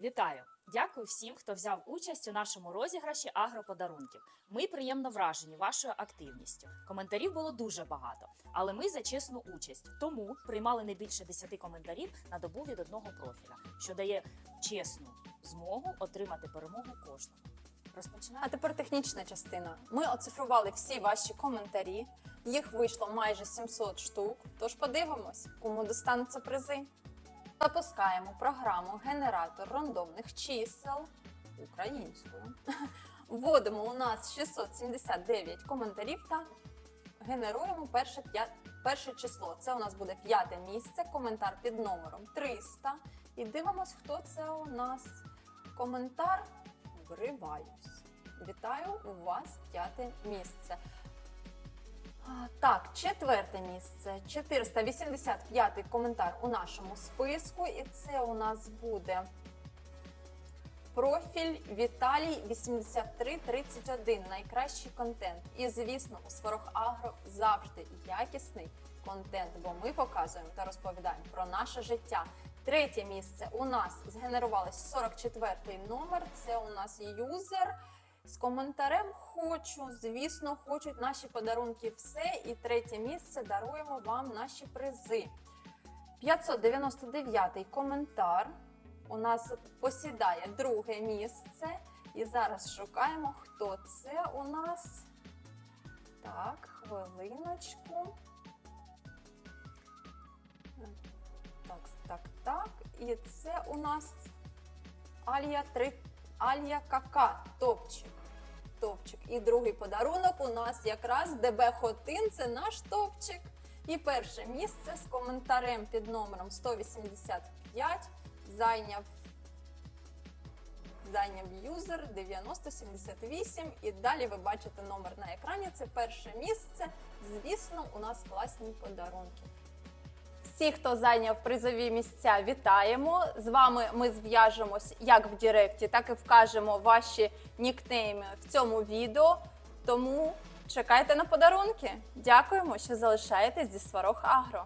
Вітаю! Дякую всім, хто взяв участь у нашому розіграші агроподарунків. Ми приємно вражені вашою активністю. Коментарів було дуже багато, але ми за чесну участь. Тому приймали не більше 10 коментарів на добу від одного профіля, що дає чесну змогу отримати перемогу кожному. А тепер технічна частина. Ми оцифрували всі ваші коментарі. Їх вийшло майже 700 штук. Тож подивимось, кому достануться призи. Запускаємо програму генератор рандомних чисел українською. Вводимо у нас 679 коментарів та генеруємо перше, перше число. Це у нас буде п'яте місце, коментар під номером 300. І дивимось, хто це у нас. Коментар вриваюсь. Вітаю у вас п'яте місце. Так, четверте місце. 485 коментар у нашому списку. І це у нас буде профіль Віталій 8331. Найкращий контент. І звісно, у Сварог Агро завжди якісний контент, бо ми показуємо та розповідаємо про наше життя. Третє місце у нас згенерувалось 44 номер. Це у нас юзер з коментарем хочу. Звісно, хочуть наші подарунки все. І третє місце даруємо вам наші призи. 599 коментар у нас посідає друге місце. І зараз шукаємо, хто це у нас. Так, хвилиночку. Так, так, так. І це у нас Алія 3, Алія Кака, топчик. Топчик. І другий подарунок у нас якраз ДБ Хотин, це наш топчик. І перше місце з коментарем під номером 185 зайняв зайняв юзер 9078. І далі ви бачите номер на екрані. Це перше місце. Звісно, у нас класні подарунки. Всі, хто зайняв призові місця, вітаємо. З вами ми зв'яжемось як в Діректі, так і вкажемо ваші нікнейми в цьому відео. Тому чекайте на подарунки. Дякуємо, що залишаєтесь зі Сварог Агро.